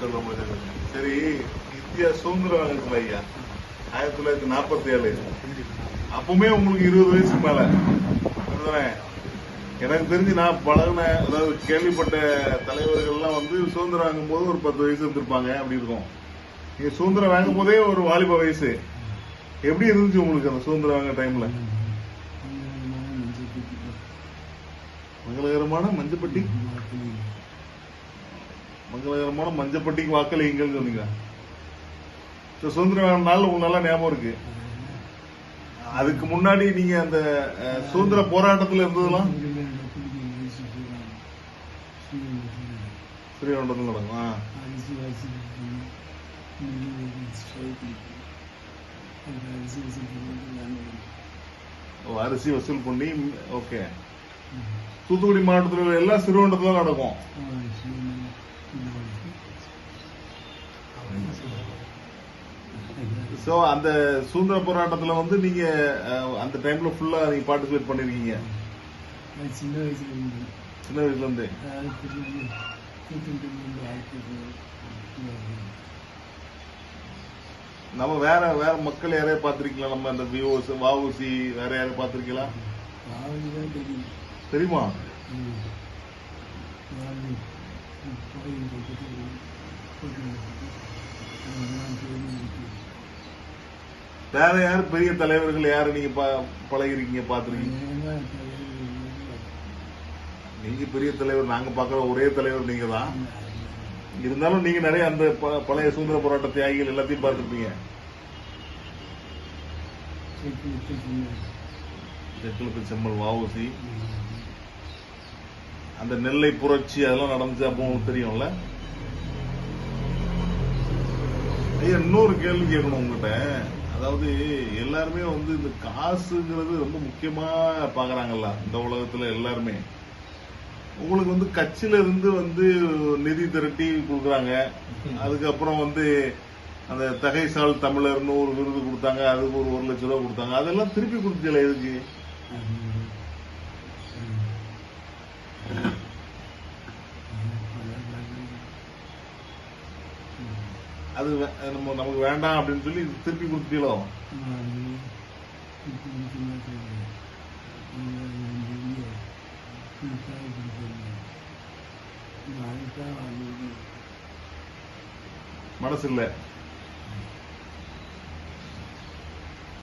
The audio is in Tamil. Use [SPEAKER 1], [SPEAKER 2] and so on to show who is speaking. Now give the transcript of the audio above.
[SPEAKER 1] சொல்ல முடியாது சரி இந்தியா சுதந்திரம் இருக்குல்ல ஐயா ஆயிரத்தி தொள்ளாயிரத்தி நாற்பத்தி ஏழு அப்பவுமே உங்களுக்கு இருபது வயசுக்கு மேல. எனக்கு தெரிஞ்சு நான் பழகின அதாவது கேள்விப்பட்ட தலைவர்கள்லாம் வந்து சுதந்திரம் வாங்கும் போது ஒரு பத்து வயசு இருந்திருப்பாங்க அப்படி இருக்கும். நீங்க சுதந்திரம் வாங்கும் போதே ஒரு வாலிப வயசு. எப்படி இருந்துச்சு உங்களுக்கு அந்த சுதந்திரம் வாங்க டைம்ல மங்களகரமான மஞ்சப்பட்டி. மங்களகரமான மஞ்சப்பட்டிக்கு வாக்களிங்கன்னு சொன்னீங்க. So, சுதந்திரம் வாங்கின நாள் உங்களுக்கு நல்லா ஞாபகம் இருக்கு. அதுக்கு முன்னாடி நீங்க அந்த சுதந்திர போராட்டத்துல இருந்ததெல்லாம்? ஸ்ரீவைகுண்டத்துல நடக்கும்? ஆ. ஓ, அரிசி வசூல் பண்ணி ஓகே. தூத்துக்குடி மாவட்டத்தில் உள்ள எல்லாம் ஸ்ரீவைகுண்டத்துல நடக்கும். சோ அந்த சுதந்திர போராட்டத்துல வந்து நீங்க அஹ், அந்த டைம்ல ஃபுல்லா நீங்க பார்ட்டிசிபேட் பண்ணிருக்கீங்க.
[SPEAKER 2] சின்ன வயசுல இருந்து.
[SPEAKER 1] சின்ன வயசுல இருந்து. நம்ம வேற வேற மக்கள் யாரையா பாத்திருக்கீங்களா நம்ம அந்த விஓஸ் வாவுசி வேற யாரையும் பாத்திருக்கீங்களா தெரியுமா. வேற யார் பெரிய தலைவர்கள் யாரு நீங்க பா- பழகிருக்கீங்க பாத்துருக்கீங்க நீங்க பெரிய தலைவர் நாங்க பாக்குற ஒரே தலைவர் நீங்க தான் இருந்தாலும் நீங்க நிறைய அந்த ப- பழைய சுதந்திர போராட்ட தியாகிகள் எல்லாத்தையும் பார்த்துருப்பீங்க. தெற்குலத்து செம்மல் வாவுசி அந்த நெல்லை புரட்சி அதெல்லாம் நடந்துச்சு அப்போ உங்களுக்கு தெரியும்ல? ஐயா இன்னொரு கேள்வி கேட்கணும் உங்ககிட்ட அதாவது எல்லாருமே வந்து இந்த காசுங்கிறது ரொம்ப முக்கியமா பாக்குறாங்கல்ல இந்த உலகத்துல எல்லாருமே. உங்களுக்கு வந்து கட்சியில இருந்து வந்து நிதி திரட்டி கொடுக்குறாங்க. அதுக்கப்புறம் வந்து அந்த தகைசால் தமிழர்னு ஒரு விருது கொடுத்தாங்க. அதுக்கு ஒரு ஒரு லட்ச ரூபா கொடுத்தாங்க. அதெல்லாம் திருப்பி கொடுத்தீங்களா எதுக்கு? அது வே- நம்ம நமக்கு வேண்டாம் அப்படின்னு சொல்லி திருப்பி கொடுத்தீங்களோ மனசு இல்ல